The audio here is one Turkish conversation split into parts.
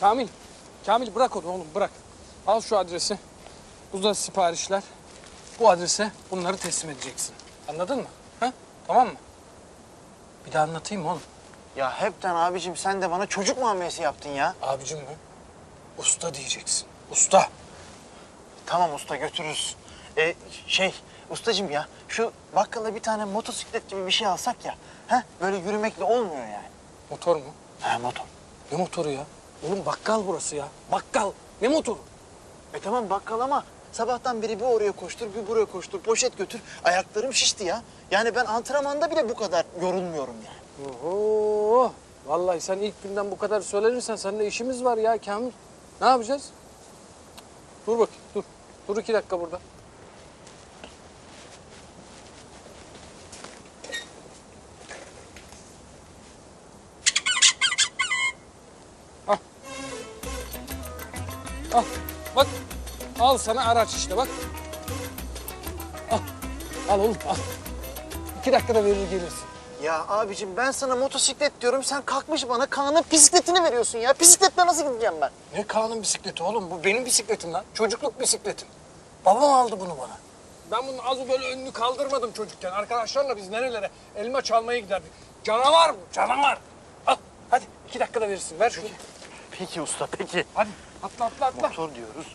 Kamil. Kamil bırak onu oğlum bırak. Al şu adresi. Bu da siparişler. Bu adrese bunları teslim edeceksin. Anladın mı? Ha? Tamam mı? Bir daha anlatayım mı oğlum? Ya hepten abicim sen de bana çocuk muamelesi yaptın ya. Abicim mi? Usta diyeceksin. Usta. Tamam usta götürürüz. Ee, şey ustacığım ya şu bakkala bir tane motosiklet gibi bir şey alsak ya. He? Böyle yürümekle olmuyor yani. Motor mu? He motor. Ne motoru ya? Oğlum bakkal burası ya. Bakkal. Ne motoru? E tamam bakkal ama sabahtan beri bir oraya koştur bir buraya koştur poşet götür. Ayaklarım şişti ya. Yani ben antrenmanda bile bu kadar yorulmuyorum yani. Oho. Vallahi sen ilk günden bu kadar söylenirsen seninle işimiz var ya Kamil. Ne yapacağız? Dur bakayım dur. Dur iki dakika burada. Al. Bak. Al sana araç işte bak. Al. Al oğlum al. İki dakikada verir gelirsin. Ya abicim ben sana motosiklet diyorum sen kalkmış bana Kaan'ın bisikletini veriyorsun ya. Bisikletle nasıl gideceğim ben? Ne Kaan'ın bisikleti oğlum? Bu benim bisikletim lan. Çocukluk bisikletim. Babam aldı bunu bana. Ben bunun azı böyle önünü kaldırmadım çocukken. Arkadaşlarla biz nerelere elma çalmaya giderdik. Canavar bu, canavar. Al, hadi iki dakikada verirsin. Ver şunu. Peki usta peki. Hadi atla atla atla. Motor diyoruz.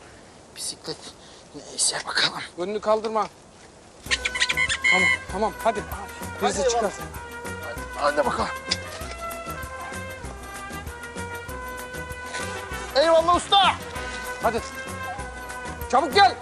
Bisiklet neyse bakalım. Önünü kaldırma. Tamam, tamam hadi. Bizi Hadi çıkar. eyvallah. Hadi bakalım. Eyvallah usta. Hadi. Çabuk gel.